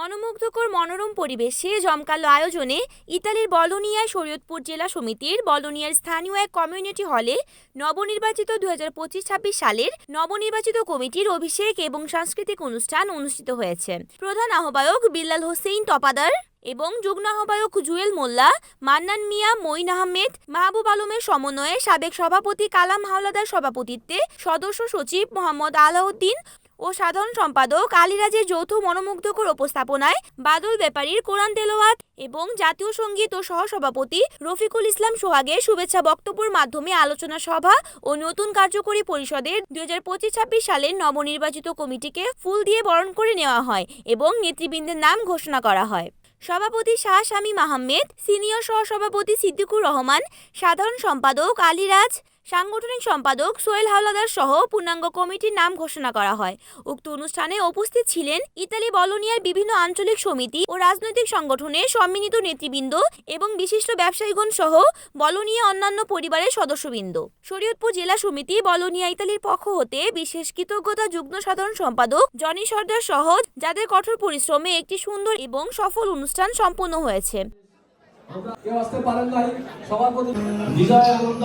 মনোমুগ্ধকর মনোরম পরিবেশে জমকালো আয়োজনে ইতালির বলোনিয়ায় শরীয়তপুর জেলা সমিতির বলোনিয়ার স্থানীয় এক কমিউনিটি হলে নবনির্বাচিত দু হাজার পঁচিশ ছাব্বিশ সালের নবনির্বাচিত কমিটির অভিষেক এবং সাংস্কৃতিক অনুষ্ঠান অনুষ্ঠিত হয়েছে। প্রধান আহ্বায়ক বিল্লাল হোসেইন তপাদার এবং যুগ্ম আহ্বায়ক জুয়েল মোল্লা, মান্নান মিয়া, মঈন আহমেদ, মাহবুব আলমের সমন্বয়ে সাবেক সভাপতি কালাম হাওলাদার সভাপতিত্বে সদস্য সচিব মোহাম্মদ আলাউদ্দিন ও সাধারণ সম্পাদক আলিরাজের যৌথ মনোমুগ্ধকর উপস্থাপনায় বাদল ব্যাপারীর কোরআন তেলাওয়াত এবং জাতীয় সংগীত ও সহসভাপতি রফিকুল ইসলাম সোহাগের শুভেচ্ছা বক্তব্যের মাধ্যমে আলোচনা সভা ও নতুন কার্যকরী পরিষদের দুই হাজার পঁচিশ ছাব্বিশ সালের নবনির্বাচিত কমিটিকে ফুল দিয়ে বরণ করে নেওয়া হয় এবং নেতৃবৃন্দের নাম ঘোষণা করা হয়। সভাপতি শাহ শামীম আহমেদ, সিনিয়র সহসভাপতি সিদ্দিকুর রহমান, সাধারণ সম্পাদক আলিরাজ সাংগঠনিক সম্পাদক সোহেল হাওলাদার সহ পূর্ণাঙ্গ কমিটির নাম ঘোষণা করা হয়। উক্ত অনুষ্ঠানে উপস্থিত ছিলেন ইতালি, বলোনিয়ার বিভিন্ন আঞ্চলিক সমিতি ও রাজনৈতিক সংগঠনের সম্মিলিত নেতৃবৃন্দ এবং বিশিষ্ট ব্যবসায়ীগণ সহ বলোনিয়া অন্যান্য পরিবারের সদস্যবৃন্দ। শরীয়তপুর জেলা সমিতি বলোনিয়া, ইতালির পক্ষ হতে বিশেষ কৃতজ্ঞতা যুগ্ম সাধারণ সম্পাদক জনি সর্দার সহ যাদের কঠোর পরিশ্রমে একটি সুন্দর এবং সফল অনুষ্ঠান সম্পন্ন হয়েছে। কেউ আসতে পারেন নাই। সবার প্রতি বিজয়, আনন্দ।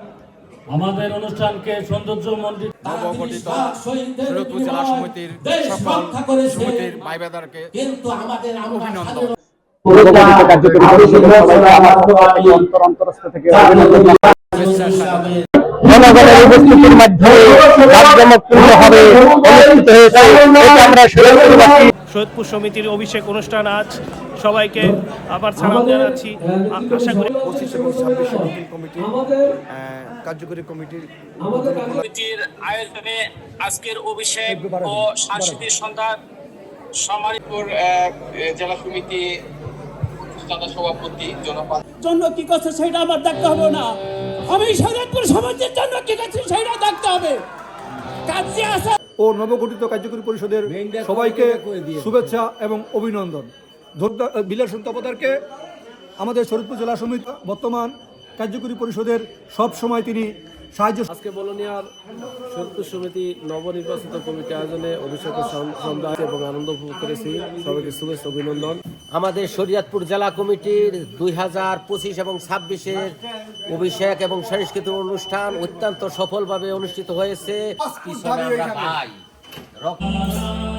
আমাদের অনুষ্ঠানকে সৌন্দর্য মণ্ডিত নবগঠিত শরীয়তপুর জেলা সমিতির সকল সমিতির ভাইবেদারকে কিন্তু আমাদের আমরা অভিনন্দন। জনগণের উপস্থিতির মাধ্যমে জাঁকজমকপূর্ণভাবে অনুষ্ঠিত হয়েছে। এটা আমরা শরীরবাসী সৈয়দপুর সমিতির অভিষেক অনুষ্ঠান আজ। সবাইকে আবার সালাম জানাচ্ছি। আশা করি পঁচিশ এবং ছাব্বিশ মিটিং কমিটি কার্যকরী কমিটির কমিটির আয়োজনে আজকের অভিষেক ও সাংস্কৃতিক সন্ধ্যা সমারিপুর জেলা সমিতি প্রতিষ্ঠাতা সভাপতি জনপাল জন্য কি করছে সেটা আমার দেখতে হবে না। আমি শরীয়তপুর সমাজের জন্য কি করছি সেটা দেখতে হবে। কাজে আসা ও নবগঠিত কার্যকরী পরিষদের সবাইকে শুভেচ্ছা এবং অভিনন্দন। বিলাসন বিলাস তপদারকে আমাদের শরীরপুর জেলা সমিতি বর্তমান কার্যকরী পরিষদের সব সময় তিনি সাহায্য আজকে বলোনিয়ার সত্যি সমিতি নবনির্বাচিত কমিটি আয়োজনে অভিষেকের সন- সন্ধ্যা এবং আনন্দ উপভোগ করেছি। সবাইকে শুভেচ্ছা অভিনন্দন। আমাদের শরীয়তপুর জেলা কমিটির দুই হাজার পঁচিশ এবং ছাব্বিশের অভিষেক এবং সাংস্কৃতিক অনুষ্ঠান অত্যন্ত সফলভাবে অনুষ্ঠিত হয়েছে। রক্ত-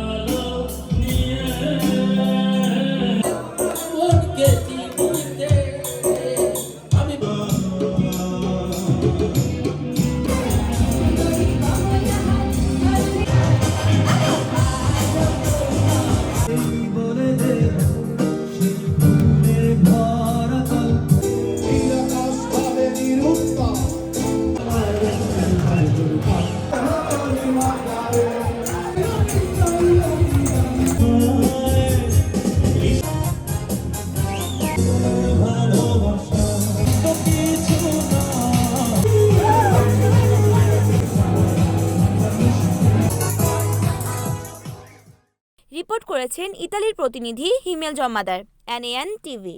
রিপোর্ট করেছেন ইতালির প্রতিনিধি হিমেল জম্মাদার এন টিভি